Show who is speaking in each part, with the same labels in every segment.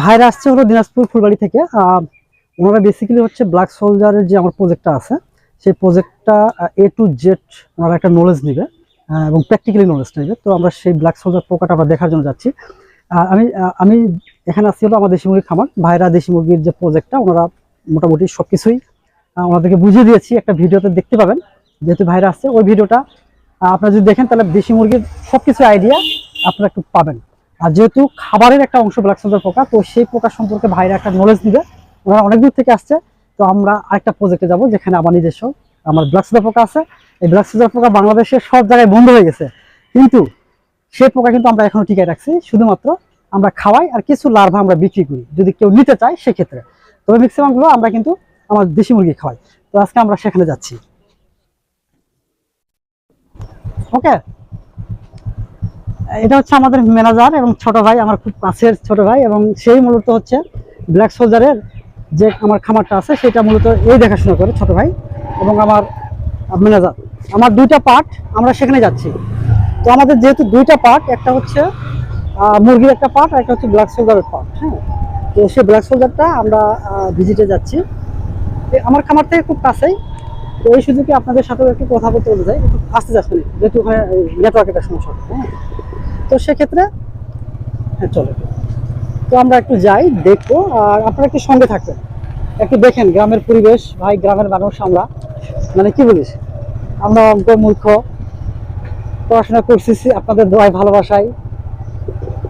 Speaker 1: ভাইরা আসছে হলো দিনাজপুর ফুলবাড়ি থেকে। ওনারা বেসিক্যালি হচ্ছে ব্ল্যাক সোলজারের যে আমার প্রজেক্টটা আছে, সেই প্রজেক্টটা এ টু জেড ওনারা একটা নলেজ নেবে এবং প্র্যাকটিক্যালি নলেজ নেবে। তো আমরা সেই ব্ল্যাক সোলজার পোকাটা আমরা দেখার জন্য যাচ্ছি। আমি আমি এখানে আসছি হলো আমার দেশি মুরগির খামার। ভাইরা দেশি মুরগির যে প্রজেক্টটা ওনারা মোটামুটি সব কিছুই ওনাদেরকে বুঝিয়ে দিয়েছি। একটা ভিডিওতে দেখতে পাবেন। যেহেতু ভাইরা আসছে, ওই ভিডিওটা আপনারা যদি দেখেন, তাহলে দেশি মুরগির সব কিছু আইডিয়া আপনারা একটু পাবেন। আর যেহেতু খাবারের একটা অংশ ব্ল্যাক সোলজার পোকা, তো সেই পোকা সম্পর্কে ভাইরা একটা নলেজ দিবে। ওনারা অনেক দূর থেকে আসছে, তো আমরা আরেকটা প্রজেক্টে যাব, যেখানে আমার নিজস্ব, আমার ব্ল্যাক সোলজার পোকা আছে। এই ব্ল্যাক সোলজার পোকা বাংলাদেশের সব জায়গায় বন্ধ হয়ে গেছে। কিন্তু সেই পোকা কিন্তু আমরা এখনও টিকায় রাখছি, শুধুমাত্র আমরা খাওয়াই আর কিছু লার্ভা আমরা বিক্রি করি, যদি কেউ নিতে চায় সেক্ষেত্রে। তবে ম্যাক্সিমামগুলো আমরা কিন্তু আমার দেশি মুরগি খাওয়াই। তো আজকে আমরা সেখানে যাচ্ছি। ওকে এটা হচ্ছে আমাদের ম্যানেজার এবং ছোট ভাই, আমার খুব কাছের ছোট ভাই এবং সেই মূলত হচ্ছে ব্ল্যাক সোলজারের যে আমার খামারটা আছে, সেটা মূলত এই দেখাশোনা করে ছোট ভাই এবং আমার ম্যানেজার। আমার দুইটা পার্ট আমরা সেখানে যাচ্ছি। তো আমাদের যেহেতু দুইটা পার্ট, একটা হচ্ছে মুরগির একটা পার্ট আর একটা হচ্ছে ব্ল্যাক সোলজারের পার্ট হ্যাঁ? তো সেই ব্ল্যাক সোলজারটা আমরা ভিজিটে যাচ্ছি। আমার খামার থেকে খুব কাছেই। তো এই সুযোগে আপনাদের সাথেও একটু কথা বলতে বলতে চাই একটু আসতে যাচ্ছেন যেহেতু ওখানে নেটওয়ার্কের সমস্যা হ্যাঁ? তো সেক্ষেত্রে হ্যাঁ চলো। তো আমরা একটু যাই দেখব আর আপনারা একটু সঙ্গে থাকবেন। একটু দেখেন গ্রামের পরিবেশ ভাই গ্রামের মানুষ আমরা। মানে কি বলিস? আমরা অঙ্ক মূর্খ পড়াশোনা করছি আপনাদের দোয়ায় ভালোবাসায়।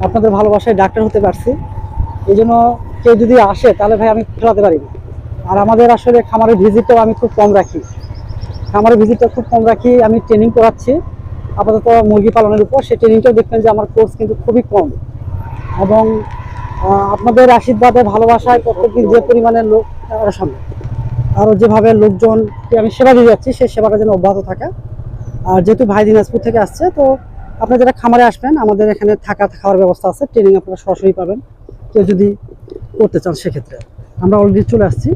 Speaker 1: আপনাদের ভালোবাসায় ডাক্তার হতে পারছি। এই জন্য কেউ যদি আসে তাহলে ভাই আমি খেলাতে পারি না। আর আমাদের আসলে খামারের ভিজিটটাও আমি খুব কম রাখি। খামারের ভিজিটটা খুব কম রাখি আমি ট্রেনিং করাচ্ছি। আপাতত মুরগি পালনের উপর সেই ট্রেনিংটাও দেখবেন যে আমার কোর্স কিন্তু খুবই কম। এবং আপনাদের আশীর্বাদে, ভালোবাসায় প্রত্যেকদিন যে পরিমাণে লোক সামনে। আরও যেভাবে লোকজনকে আমি সেবা দিয়ে যাচ্ছি সেই সেবাটা যেন অব্যাহত থাকে। আর যেহেতু ভাই দিনাজপুর থেকে আসছে, তো আপনারা যারা খামারে আসবেন, আমাদের এখানে থাকা খাওয়ার ব্যবস্থা আছে ট্রেনিং আপনারা সরাসরি পাবেন। কেউ যদি করতে চান সেক্ষেত্রে। আমরা অলরেডি চলে আসছি।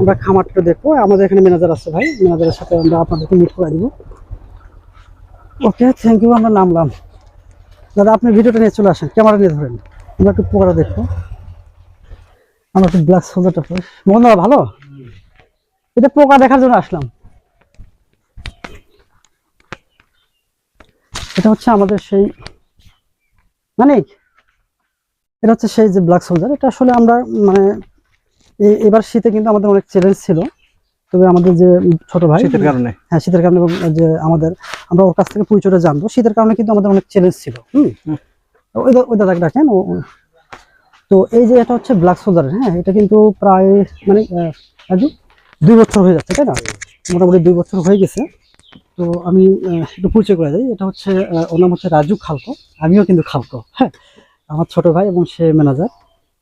Speaker 1: আমরা খামারটা দেখব। আমাদের এখানে ম্যানেজার আছে ভাই। ম্যানেজারের সাথে আমরা আপনাদেরকে মিট করে দিব। ওকে থ্যাংক ইউ আমরা নামলাম। দাদা, আপনি ভিডিওটা নিয়ে চলে আসেন, ক্যামেরা নিয়ে ধরেন। আমরা একটু পোকাটা দেখব। আমরা একটু ব্ল্যাক সোজাটা বন্ধুরা ভালো? এটা পোকা দেখার জন্য আসলাম। এটা হচ্ছে আমাদের সেই মানে এটা হচ্ছে সেই যে ব্ল্যাক সোলজার এটা আসলে আমরা মানে এবার শীতে কিন্তু আমাদের অনেক চ্যালেঞ্জ ছিল। তবে আমাদের যে ছোট ভাই
Speaker 2: শীতের কারণে।
Speaker 1: হ্যাঁ শীতের কারণে এবং যে আমাদের আমরা ওর কাছ থেকে পরিচয়টা জানব। শীতের কারণে কিন্তু আমাদের অনেক চ্যালেঞ্জ ছিল হুম। ওই ওই দাদাকে ডাকেন তো এই যে এটা হচ্ছে ব্ল্যাক সোলজার হ্যাঁ এটা কিন্তু প্রায় মানে দুই বছর হয়ে যাচ্ছে তাই না? মোটামুটি দুই বছর হয়ে গেছে। তো আমি একটু পরিচয় করে যাই এটা হচ্ছে ওর নাম হচ্ছে রাজু খালকো। আমিও কিন্তু খালকো হ্যাঁ। আমার ছোট ভাই এবং সে ম্যানেজার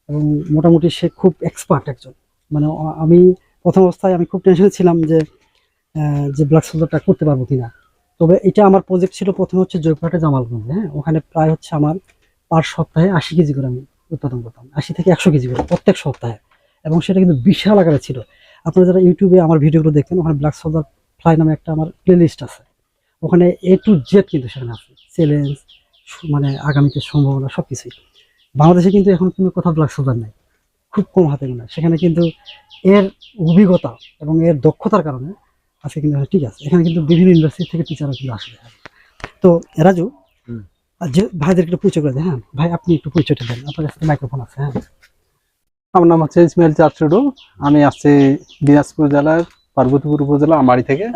Speaker 1: এবং মোটামুটি সে খুব এক্সপার্ট একজন। মানে আমি প্রথম অবস্থায় আমি খুব টেনশনে ছিলাম যে যে ব্ল্যাক সোলজারটা করতে পারব কিনা। তবে এটা আমার প্রজেক্ট ছিল প্রথমে হচ্ছে জয়পুরহাটে জামালগঞ্জে হ্যাঁ? ওখানে প্রায় হচ্ছে আমার পার সপ্তাহে আশি কেজি করে আমি উৎপাদন করতাম, আশি থেকে একশো কেজি করে প্রত্যেক সপ্তাহে। এবং সেটা কিন্তু বিশাল আকারে ছিল। আপনারা যারা ইউটিউবে আমার ভিডিওগুলো দেখেন, ওখানে ব্ল্যাক সোলজার ফ্লাই নামে একটা আমার প্লেলিস্ট আছে। ওখানে এ টু জেড কিন্তু সেখানে আছে। চ্যালেঞ্জ মানে আগামীতে সম্ভাবনা সব কিছুই বাংলাদেশে কিন্তু এখন কোনো কোথাও ব্ল্যাক সোলজার নেই। খুব কম হাতে গোনা সেখানে কিন্তু এর অভিজ্ঞতা এবং এর দক্ষতার কারণে আজকে কিন্তু ঠিক আছে। এখানে কিন্তু বিভিন্ন ইউনিভার্সিটি থেকে টিচাররা কিন্তু আসবে। তো রাজু আর যে ভাইদের একটু পরিচয় করে দেন হ্যাঁ? ভাই আপনি একটু পরিচয়টা দেন। আপনার কাছে মাইক্রোফোন আছে হ্যাঁ?
Speaker 2: আমার নাম হচ্ছে ইসমাইল চারচুডু আমি আসছি দিনাজপুর জেলার পার্বতীপুর উপজেলা আমাড়ি থেকে।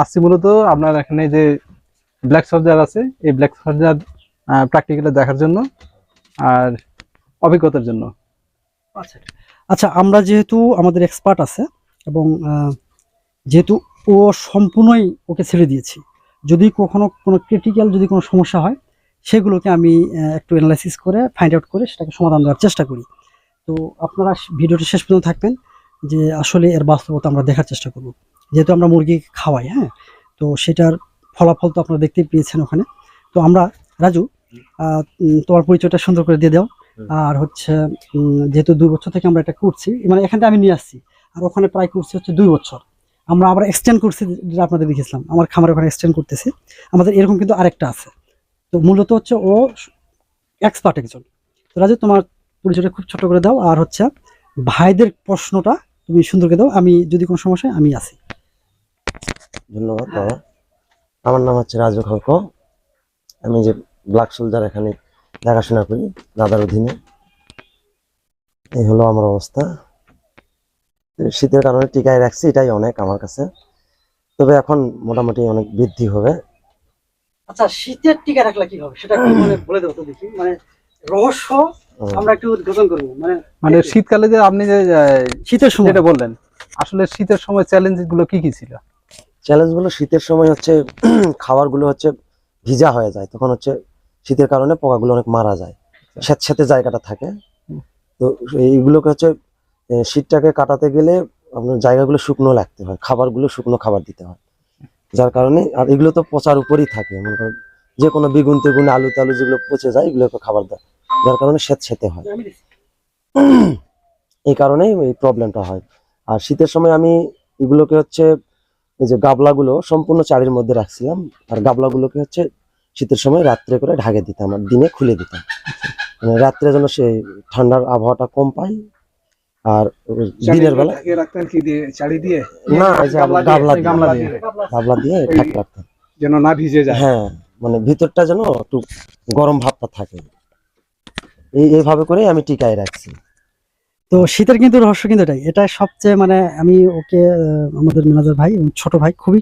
Speaker 2: আসছি মূলত আপনার এখানে যে ব্ল্যাক সর্জার আছে এই ব্ল্যাক সর্জার প্র্যাকটিক্যালে দেখার জন্য আর অভিজ্ঞতার জন্য।
Speaker 1: আচ্ছা আচ্ছা আমরা যেহেতু আমাদের এক্সপার্ট আছে এবং যেহেতু ও সম্পূর্ণই ওকে ছেড়ে দিয়েছি, যদি কখনো কোনো ক্রিটিক্যাল যদি কোনো সমস্যা হয়, সেগুলোকে আমি একটু অ্যানালাইসিস করে ফাইন্ড আউট করে সেটাকে সমাধান দেওয়ার চেষ্টা করি। তো আপনারা ভিডিওটি শেষ পর্যন্ত থাকবেন যে আসলে এর বাস্তবতা আমরা দেখার চেষ্টা করব। যেহেতু আমরা মুরগি খাওয়াই হ্যাঁ? তো সেটার ফলাফল তো আপনারা দেখতেই পেয়েছেন ওখানে। তো আমরা, রাজু তোমার পরিচয়টা সুন্দর করে দিয়ে দাও। আর হচ্ছে যেহেতু দুই বছর থেকে আমরা এটা করছি মানে এখানটা আমি নিয়ে আসছি। আর ওখানে প্রায় করছি হচ্ছে দুই বছর। আমরা আবার এক্সটেন্ড করছি যেটা আপনাদের দেখেছিলাম আমার খামার ওখানে এক্সটেন্ড করতেছি। আমাদের এরকম কিন্তু আরেকটা আছে। তো মূলত হচ্ছে ও এক্সপার্ট একজন। তো রাজু তোমার পরিচয়টা খুব ছোট করে দাও। আর হচ্ছে ভাইদের প্রশ্নটা তুমি সুন্দর করে দাও। আমি যদি কোনো সমস্যা হয়, আমি আছি
Speaker 3: ধন্যবাদ বাবা। আমার নাম হচ্ছে রাজু খঙ্ক আমি যে ব্ল্যাক সোলজার এখানে দেখাশোনা করি দাদার অধীনে। এই হলো আমার অবস্থা। শীতের কারণে টিকায় রাখছি এটাই অনেক আমার কাছে। তবে এখন মোটামুটি অনেক বৃদ্ধি হবে।
Speaker 1: আচ্ছা শীতের টিকা রাখলে কি হবে সেটা মানে বলে দেবো তো দেখি। মানে রহস্য আমরা একটু উদ্ঘাটন করব। মানে
Speaker 2: মানে শীতকালে যে আপনি যে আহ,
Speaker 1: শীতের সময়।
Speaker 2: যেটা বললেন আসলে শীতের সময় চ্যালেঞ্জগুলো কি কি ছিল?
Speaker 3: চ্যালেঞ্জগুলো শীতের সময় হচ্ছে খাবারগুলো হচ্ছে ভিজা হয়ে যায়। তখন হচ্ছে শীতের কারণে পোকাগুলো অনেক মারা যায়। স্যাঁতস্যাঁতে জায়গাটা থাকে। তো এইগুলোকে হচ্ছে শীতটাকে কাটাতে গেলে আপনার জায়গাগুলো শুকনো লাগতে হয় খাবারগুলো শুকনো খাবার দিতে হয়। যার কারণে আর এগুলো তো পচার উপরই থাকে মনে করেন যে কোনো বেগুন তেগুন আলু তালু যেগুলো পচে যায় এগুলোকে খাবার দেয়। যার কারণে স্যাঁতস্যাঁতে হয়। এই কারণেই এই প্রবলেমটা হয়। আর শীতের সময় আমি এগুলোকে হচ্ছে এই যে গাবলাগুলো সম্পূর্ণ চারির মধ্যে রাখছিলাম। আর গাবলাগুলোকে হচ্ছে শীতের সময় রাত্রে করে ঢাকে দিতাম আর দিনে খুলে দিতাম। মানে রাত্রে যেন সে ঠান্ডার আবহাওয়াটা কম পাই আর দিনের বেলা
Speaker 4: রাখতেন কি দিয়ে?
Speaker 3: না গাবলা দিয়ে
Speaker 2: গামলা দিয়ে।
Speaker 3: গাবলা দিয়ে। ঢাক রাখতাম।
Speaker 4: যেন না ভিজে যায়।
Speaker 3: হ্যাঁ মানে ভিতরটা যেন একটু গরম ভাবটা থাকে। এই এইভাবে করে আমি টিকায় রাখছি।
Speaker 1: তো শীতের কিন্তু রহস্য কিন্তু এটাই। এটা সবচেয়ে মানে আমি ওকে আহ, আমাদের ম্যানেজার ভাই ছোট ভাই খুবই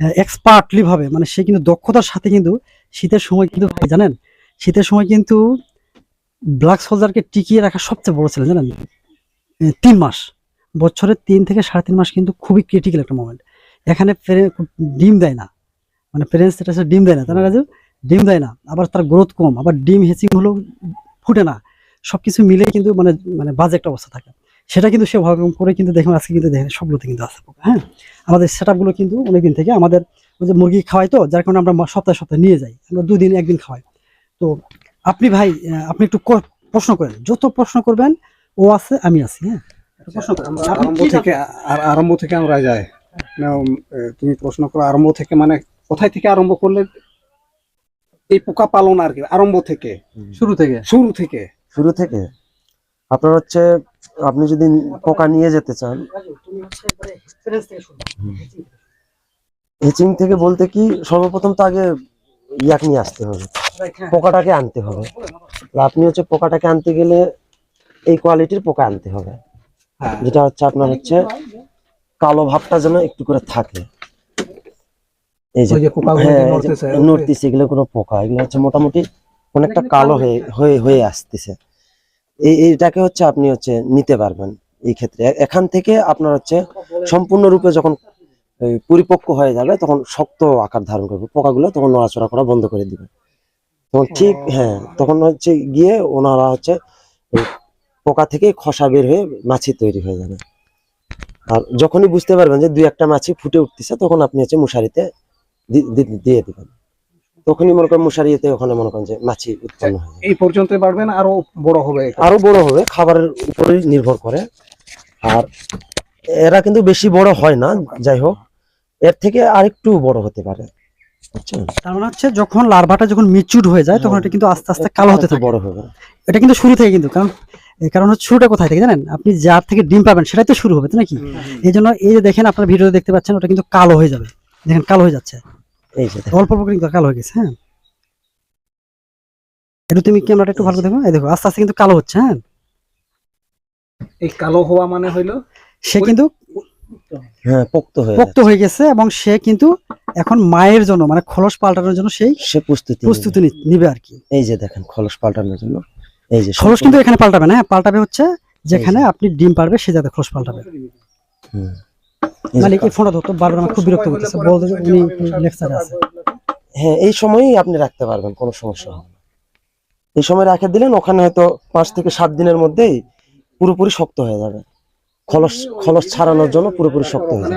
Speaker 1: এক্সপার্টলি ভাবে মানে সে কিন্তু দক্ষতার সাথে কিন্তু শীতের সময় কিন্তু জানেন? শীতের সময় কিন্তু ব্ল্যাক সোলজারকে টিকিয়ে রাখা সবচেয়ে বড় ছিল জানেন? তিন মাস। বছরে তিন থেকে সাড়ে তিন মাস কিন্তু খুবই ক্রিটিক্যাল একটা মোমেন্ট এখানে ডিম দেয় না। মানে প্যারেন্টস এটা ডিম দেয় না। না রাজু ডিম দেয় না। আবার তার গ্রোথ কম। আবার ডিম হেচিং হলেও ফুটে না। সবকিছু মিলে কিন্তু মানে মানে বাজে একটা অবস্থা থাকে। সেটা কিন্তু সে ভালো করে কিন্তু দেখুন আজকে কিন্তু দেখেন সবগুলোতে কিন্তু আছে পোকা, হ্যাঁ? আমাদের সেটগুলো কিন্তু অনেকদিন থেকে আমাদের ওই যে মুরগি খাওয়াই তো যার কারণে আমরা সপ্তাহে সপ্তাহে নিয়ে যাই আমরা দুই দিন একদিন খাওয়াই। তো আপনি ভাই আপনি একটু প্রশ্ন করেন যত প্রশ্ন করবেন ও আছে আমি আছি হ্যাঁ? প্রশ্ন করেন
Speaker 4: আমরা
Speaker 1: আপনি
Speaker 4: আরম্ভ থেকে আরম্ভ থেকে আমরা যাই। তুমি প্রশ্ন করো আরম্ভ থেকে মানে কোথায় থেকে আরম্ভ করলে এই পোকা পালন আর কি আরম্ভ থেকে?
Speaker 2: শুরু থেকে?
Speaker 4: শুরু থেকে।
Speaker 3: শুরু থেকে? আপনার হচ্ছে আপনি যদি পোকা নিয়ে যেতে চান। হিচিং থেকে বলতে কি সর্বপ্রথম তো আগে ইয়াক নিয়ে আসতে হবে। পোকাটাকে আনতে হবে। আপনি হচ্ছে পোকাটাকে আনতে গেলে এই কোয়ালিটির পোকা আনতে হবে। যেটা হচ্ছে আপনার হচ্ছে কালো ভাবটা যেন একটু করে থাকে। এই যে হ্যাঁ
Speaker 4: নড়তেছে,
Speaker 3: এগুলো কোনো পোকা এগুলো হচ্ছে মোটামুটি অনেকটা কালো হয়ে হয়ে হয়ে আসতেছে। এই এইটাকে হচ্ছে আপনি হচ্ছে নিতে পারবেন এই ক্ষেত্রে। এখান থেকে আপনার হচ্ছে সম্পূর্ণরূপে যখন পরিপক্ক হয়ে যাবে তখন শক্ত আকার ধারণ করবে। পোকাগুলো তখন নড়াচড়া করা বন্ধ করে দিবে। তখন ঠিক হ্যাঁ তখন হচ্ছে গিয়ে ওনারা হচ্ছে পোকা থেকে খসা বের হয়ে মাছি তৈরি হয়ে যাবে। আর যখনই বুঝতে পারবেন যে দুই একটা মাছি ফুটে উঠতেছে তখন আপনি হচ্ছে মশারিতে দিয়ে দিবেন। তখনই মনে করেন মশারিতে ওখানে মনে করেন যে মাছি উৎপন্ন হয়ে
Speaker 4: এই পর্যন্ত বাড়বেন আরও বড় হবে
Speaker 3: আরও বড় হবে খাবারের উপরেই নির্ভর করে। আর এরা কিন্তু বেশি বড় হয় না যাই হোক। এর থেকে আরেকটু বড় হতে পারে
Speaker 1: তার মানে হচ্ছে যখন লার্ভাটা যখন মিচুড হয়ে যায় তখন এটা কিন্তু আস্তে আস্তে কালো হতে
Speaker 3: আরেকটু বড় হবে।
Speaker 1: এটা কিন্তু শুরু থেকে কিন্তু কারণ কারণ হচ্ছে শুরুটা কোথায় থেকে জানেন? আপনি যার থেকে ডিম পাবেন সেটাই তো শুরু হবে তাই নাকি? এই জন্য এই যে দেখেন আপনার ভিডিও দেখতে পাচ্ছেন ওটা কিন্তু কালো হয়ে যাবে। দেখেন কালো হয়ে যাচ্ছে।
Speaker 3: এই যে
Speaker 1: অল্প অল্প কিন্তু কালো হয়ে গেছে হ্যাঁ। একটু তুমি ক্যামেরাটা একটু ভালো করে দেখো। এই দেখো আস্তে আস্তে কিন্তু কালো হচ্ছে হ্যাঁ।
Speaker 4: এই কালো হওয়া মানে হইল
Speaker 1: সে কিন্তু
Speaker 3: হ্যাঁ পোক্ত হয়ে
Speaker 1: পোক্ত হয়ে গেছে এবং সে কিন্তু এখন মায়ের জন্য মানে খলস পাল্টানোর জন্য সেই
Speaker 3: সে প্রস্তুতি
Speaker 1: প্রস্তুতি নিবে আর কি।
Speaker 3: এই যে দেখেন খলস পাল্টানোর জন্য। এই যে
Speaker 1: খলস কিন্তু এখানে পাল্টাবে না হ্যাঁ পাল্টাবে হচ্ছে যেখানে আপনি ডিম পারবে সে যাতে খলস পাল্টাবে।
Speaker 3: হুম। এই যে-
Speaker 1: মানে কি ফোনটা ধরতো বারবার আমার খুব বিরক্ত করতেছে বলতে উনি লেকচারে আছে।
Speaker 3: হ্যাঁ এই সময়ই আপনি রাখতে পারবেন কোনো সমস্যা হবে না। এই সময় রাখে দিলেন ওখানে হয়তো পাঁচ থেকে সাত দিনের মধ্যেই পুরোপুরি শক্ত হয়ে যাবে। খলস খলস ছাড়ানোর জন্য পুরোপুরি শক্ত হয়ে যাবে।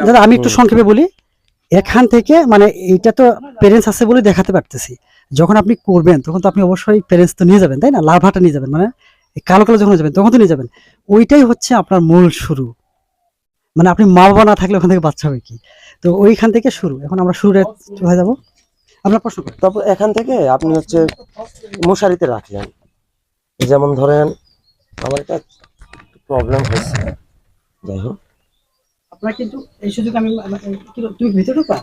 Speaker 1: দাদা আমি একটু সংক্ষেপে বলি এখান থেকে মানে এটা তো প্যারেন্টস আছে বলে দেখাতে পারতেছি। যখন আপনি করবেন তখন তো আপনি অবশ্যই প্যারেন্টস তো নিয়ে যাবেন তাই না? লাভাটা নিয়ে যাবেন মানে কালো কালো যখন যাবেন তখন তো নিয়ে যাবেন। ওইটাই হচ্ছে আপনার মূল শুরু। মানে আপনি মা বাবা না থাকলে ওখান থেকে বাচ্চা হবে কি? তো ওইখান থেকে শুরু। এখন আমরা শুরুটা হয়ে যাব? আপনার প্রশ্ন
Speaker 3: তারপর এখান থেকে আপনি হচ্ছে মশারিতে রাখলেন। যেমন ধরেন আমার একটা প্রবলেম হয়েছে। যাই হোক।
Speaker 1: আপনার কিন্তু এই সুযোগ আমি তুমি ভিতরে ঢুকা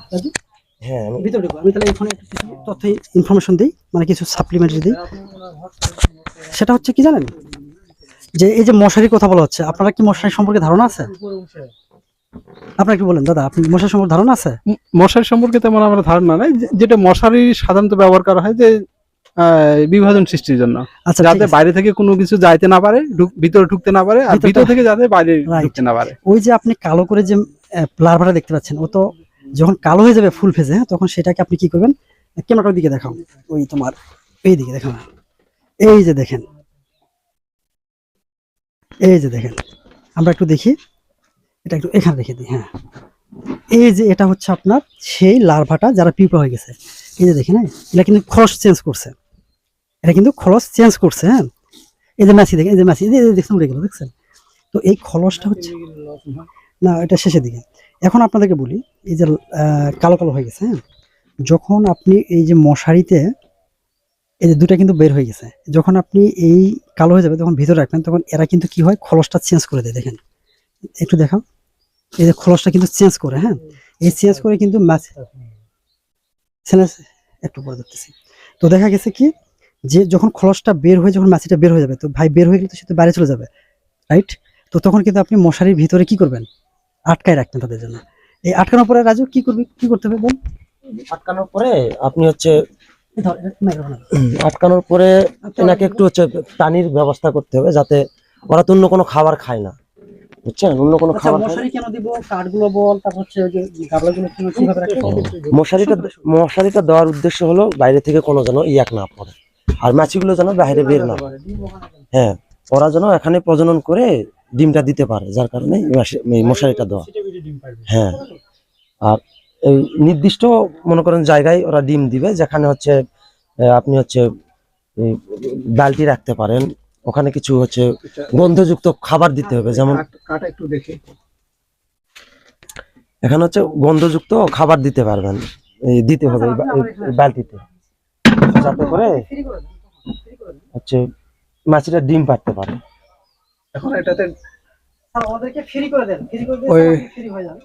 Speaker 3: হ্যাঁ আমি
Speaker 1: ভিতরে ঢুকবো। আমি তাহলে এখানে একটু কিছু তথ্য ইনফরমেশন দিই মানে কিছু সাপ্লিমেন্টারি দিই। সেটা হচ্ছে কি জানেন? যে এই যে মশারির কথা বলা হচ্ছে আপনারা কি মশারি সম্পর্কে ধারণা আছে? আপনার কি বলেন দাদা আপনি মশারি সম্পর্কে ধারণা আছে?
Speaker 2: মশারি সম্পর্কে তেমন আমার ধারণা নাই। যেটা মশারি সাধারণত ব্যবহার করা হয় যে বিভাজন সৃষ্টির জন্য।
Speaker 1: আচ্ছা
Speaker 2: যাতে বাইরে থেকে কোনো কিছু যাইতে না পারে ভিতরে ঢুকতে না পারে আর ভিতর থেকে যাতে বাইরে. ঢুকতে না পারে।
Speaker 1: ওই যে আপনি কালো করে যে লার্ভাটা দেখতে পাচ্ছেন ও তো যখন কালো হয়ে যাবে ফুল ফেজে হ্যাঁ তখন সেটাকে আপনি কি করবেন? ক্যামেরাটার দিকে দেখাও। ওই তোমার এই দিকে দেখাও। এই যে দেখেন। এই যে দেখেন, আমরা একটু দেখি। এটা একটু এখানে রেখে দিই হ্যাঁ। এই যে এটা হচ্ছে আপনার সেই লার্ভাটা যারা পিঁপড়া হয়ে গেছে। এই যে দেখেন হ্যাঁ এটা কিন্তু খরচ চেঞ্জ করছে। এটা কিন্তু খরচ চেঞ্জ করছে হ্যাঁ। এই যে ম্যাসি দেখেন, এই যে যে দেখছেন, উড়ে গেল, দেখছেন? তো এই খরচটা হচ্ছে না, এটা শেষের দিকে। এখন আপনাদেরকে বলি, এই যে কালো কালো হয়ে গেছে হ্যাঁ। যখন আপনি এই যে মশারিতে এই যে দুটা কিন্তু বের হয়ে গেছে। যখন আপনি এই কালো হয়ে যাবে, তখন ভিতরে রাখবেন, তখন এরা কিন্তু কি হয়? খলসটা চেঞ্জ করে দেয়, দেখেন। একটু দেখাও। এই যে খলসটা কিন্তু চেঞ্জ করে হ্যাঁ? এই চেঞ্জ করে কিন্তু ম্যাচ একটু পরে দেখতেছি তো দেখা গেছে কি? যে যখন খলসটা বের হয়ে, যখন মাছিটা বের হয়ে যাবে, তো ভাই বের হয়ে গেলে তো সে তো বাইরে চলে যাবে রাইট তো তখন কিন্তু আপনি মশারির ভিতরে কি করবেন? আটকায় রাখবেন তাদের জন্য। এই আটকানোর পরে রাজু কি করবি? কি করতে হবে বল?
Speaker 3: আটকানোর পরে আপনি হচ্ছে আটকানোর পরে এনাকে একটু হচ্ছে পানির ব্যবস্থা করতে হবে যাতে ওরা তো অন্য কোনো খাবার খায় না। বুঝছেন? অন্য কোনো
Speaker 1: আচ্ছা
Speaker 3: খাবার খায় না।
Speaker 1: মশারি কেন দিব? কাঠগুলো বল তারপর হচ্ছে যে গাবলাগুলো কীভাবে
Speaker 3: মশারিটা মশারিটা দেওয়ার উদ্দেশ্য হলো বাইরে থেকে কোনো যেন ইয়াক না পড়ে। আর মাছিগুলো যেন বাইরে বের না হয়। হ্যাঁ ওরা যেন এখানে প্রজনন করে ডিমটা দিতে পারে যার কারণে মশারিটা দেওয়া। হ্যাঁ। আর এই নির্দিষ্ট মনে করেন জায়গায় ওরা ডিম দিবে যেখানে হচ্ছে আহ, আপনি হচ্ছে বালতি রাখতে পারেন। ওখানে কিছু হচ্ছে গন্ধযুক্ত খাবার দিতে হবে যেমন
Speaker 4: একটু দেখি।
Speaker 3: এখানে হচ্ছে গন্ধযুক্ত খাবার দিতে পারবেন দিতে হবে বালতিতে। যাতে করে হচ্ছে মাছিটা ডিম পারতে পারে।
Speaker 4: এখন এটাতে
Speaker 1: ওদেরকে ফ্রি করে দেন। ফ্রি করে দিলে ফ্রি হয়ে যাবে।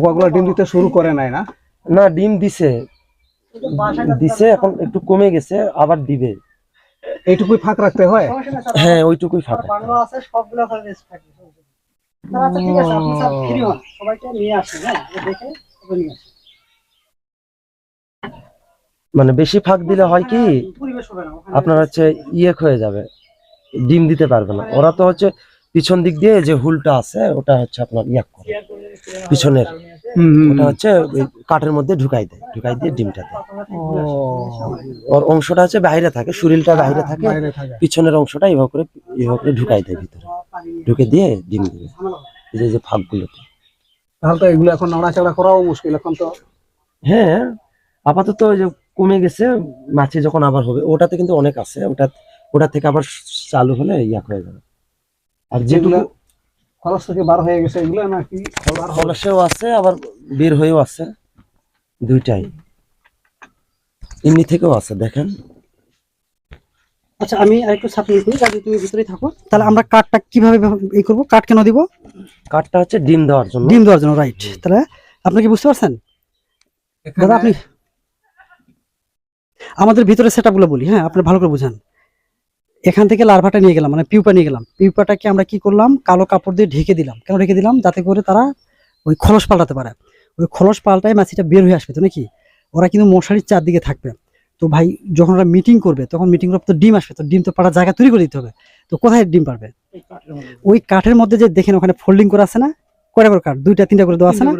Speaker 4: পোকাগুলো ডিম দিতে শুরু করে নাই না?
Speaker 3: না ডিম দিছে। দিছে এখন একটু কমে গেছে আবার দিবে।
Speaker 4: এইটুকুই ফাঁক রাখতে হয়?
Speaker 3: হ্যাঁ ওইটুকুই ফাঁকা
Speaker 1: বাংলা আছে সবগুলো ঠিক আছে আপনি স্যার ফ্রি হন সবাইকে নিয়ে আসেন হ্যাঁ। দেখে নিয়ে আসেন
Speaker 3: মানে বেশি ফাঁক দিলে হয় কি আপনার হচ্ছে ইয়ে হয়ে যাবে ডিম দিতে পারবে না। ওরা তো হচ্ছে পিছন দিক দিয়ে যে হুলটা আছে ওটা হচ্ছে আপনার ইয়া করে। পিছনের। ওটা হচ্ছে কাঠের মধ্যে ঢুকাই দেয় ঢুকাই দিয়ে ডিমটা দেয়। ওর অংশটা হচ্ছে বাইরে থাকে শরীরটা বাইরে থাকে পিছনের অংশটা এভাবে করে এভাবে করে ঢুকাই দেয় ভিতরে। ঢুকে দিয়ে ডিম দিবে। এই যে- ফাঁকগুলোতে।
Speaker 4: তাহলে তো এগুলো এখন নাড়াচাড়া করাও মুশকিল এখন তো
Speaker 3: হ্যাঁ আপাতত ওই যে কমে গেছে মাছি যখন আবার হবে ওটাতে কিন্তু অনেক আছে ওটা ওটা থেকে আবার চালু হলে ইয়া হয়ে যাবে। আর যেগুলো
Speaker 4: খরচ থেকে বার হয়ে গেছে এগুলো নাকি হবে।
Speaker 3: আছে আবার বের হয়েও আছে দুইটাই। এমনি থেকেও আছে দেখেন।
Speaker 1: আচ্ছা আমি আরেকটু সাপ্লিমেন্ট করি কাজে তুমি ভিতরেই থাকো। তাহলে আমরা কাঠটা কীভাবে এই করব? কাঠ কেন দিব?
Speaker 3: কাঠটা হচ্ছে ডিম দেওয়ার জন্য।
Speaker 1: ডিম দেওয়ার জন্য রাইট তাহলে আপনি কি বুঝতে পারছেন? দাদা আপনি আমাদের ভিতরে সেটগুলো বলি হ্যাঁ আপনি ভালো করে বুঝান। এখান থেকে লার্ভাটা নিয়ে গেলাম মানে পিউপা নিয়ে গেলাম। পিউপাটাকে আমরা কি করলাম? কালো কাপড় দিয়ে ঢেকে দিলাম। কেন ঢেকে দিলাম? যাতে করে তারা ওই খলস পাল্টাতে পারে। ওই খলস পাল্টায় মাছিটা বের হয়ে আসবে তো নাকি? ওরা কিন্তু মশারির চারদিকে থাকবে। তো ভাই যখন ওরা মিটিং করবে তখন মিটিং করবে তো ডিম আসবে। তো ডিম তো পাড়ার জায়গা তৈরি করে দিতে হবে। তো কোথায় ডিম পারবে ওই কাঠের মধ্যে যে দেখেন ওখানে ফোল্ডিং করা আছে না? কয়টা করে কাঠ? দুইটা তিনটা করে দেওয়া আছে না?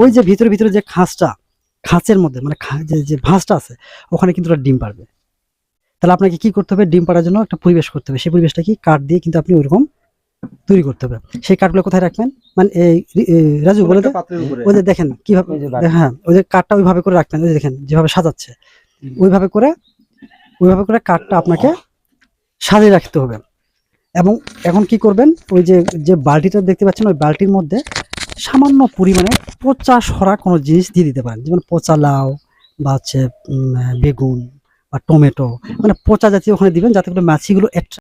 Speaker 1: ওই যে ভিতরে ভিতরে যে খাঁচটা খাঁচের মধ্যে মানে যে ভাঁজটা আছে ওখানে কিন্তু ওরা ডিম পারবে তাহলে আপনাকে কি করতে হবে? ডিম পাড়ার জন্য একটা পরিবেশ করতে হবে। সেই পরিবেশটা কি? কাঠ দিয়ে কিন্তু আপনি ওইরকম তৈরি করতে হবে। সেই কাঠগুলো কোথায় রাখবেন? মানে এই রাজু বলে ওই যে দেখেন কীভাবে। হ্যাঁ ওই যে কাঠটা ওইভাবে করে রাখবেন। ওই যে দেখেন যেভাবে সাজাচ্ছে। ওইভাবে করে ওইভাবে করে কাঠটা আপনাকে সাজিয়ে রাখতে হবে। এবং এখন কি করবেন? ওই যে যে বালতিটা দেখতে পাচ্ছেন ওই বালতির মধ্যে সামান্য পরিমাণে পচা সরা কোনো জিনিস দিয়ে দিতে পারেন। যেমন পচা লাউ বা হচ্ছে বেগুন। বা টমেটো মানে পচা জাতীয় ওখানে দিবেন যাতে করে মাছিগুলো